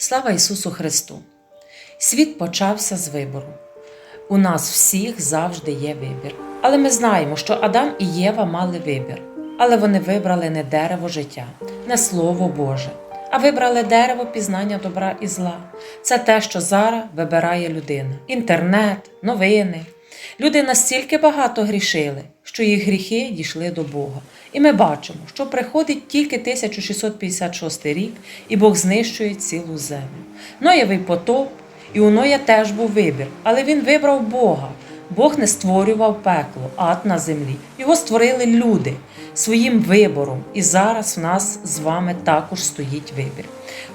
Слава Ісусу Христу! Світ почався з вибору. У нас всіх завжди є вибір. Але ми знаємо, що Адам і Єва мали вибір. Але вони вибрали не дерево життя, не Слово Боже, а вибрали дерево пізнання добра і зла. Це те, що зараз вибирає людина: інтернет, новини. Люди настільки багато грішили, що їх гріхи дійшли до Бога. І ми бачимо, що приходить тільки 1656 рік, і Бог знищує цілу землю. Ноєвий потоп, і у Ноя теж був вибір, але він вибрав Бога. Бог не створював пекло, ад на землі. Його створили люди своїм вибором. І зараз в нас з вами також стоїть вибір.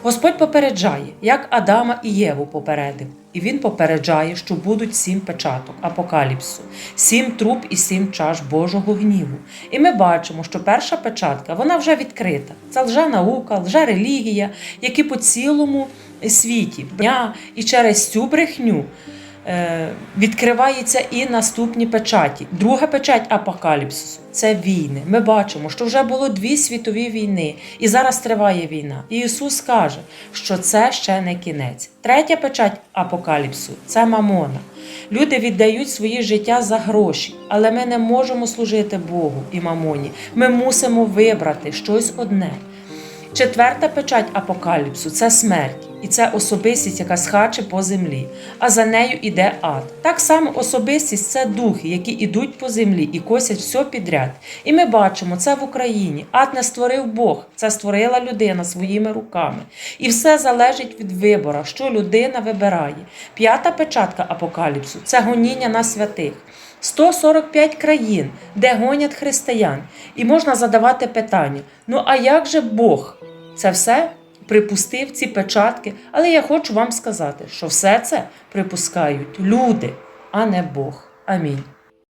Господь попереджає, як Адама і Єву попередив. І він попереджає, що будуть сім печаток апокаліпсу, сім труб і сім чаш Божого гніву. І ми бачимо, що перша печатка вона вже відкрита. Це лженаука, лжерелігія, які по цілому світі дня і через цю брехню. Е, Відкриваються і наступні печаті. Друга печать апокаліпсису це війни. Ми бачимо, що вже було дві світові війни, і зараз триває війна. І Ісус каже, що це ще не кінець. Третя печать апокаліпсу це мамона. Люди віддають своє життя за гроші, але ми не можемо служити Богу і мамоні. Ми мусимо вибрати щось одне. Четверта печать апокаліпсу це смерть, і це особистість, яка схаче по землі, а за нею іде ад. Так само особистість це духи, які йдуть по землі і косять все підряд. І ми бачимо це в Україні. Ад не створив Бог, це створила людина своїми руками. І все залежить від вибора, що людина вибирає. П'ята печатка апокаліпсу це гоніння на святих. 145 країн, де гонять християн, і можна задавати питання: ну а як же Бог? Це все припустив ці печатки, але я хочу вам сказати, що все це припускають люди, а не Бог. Амінь.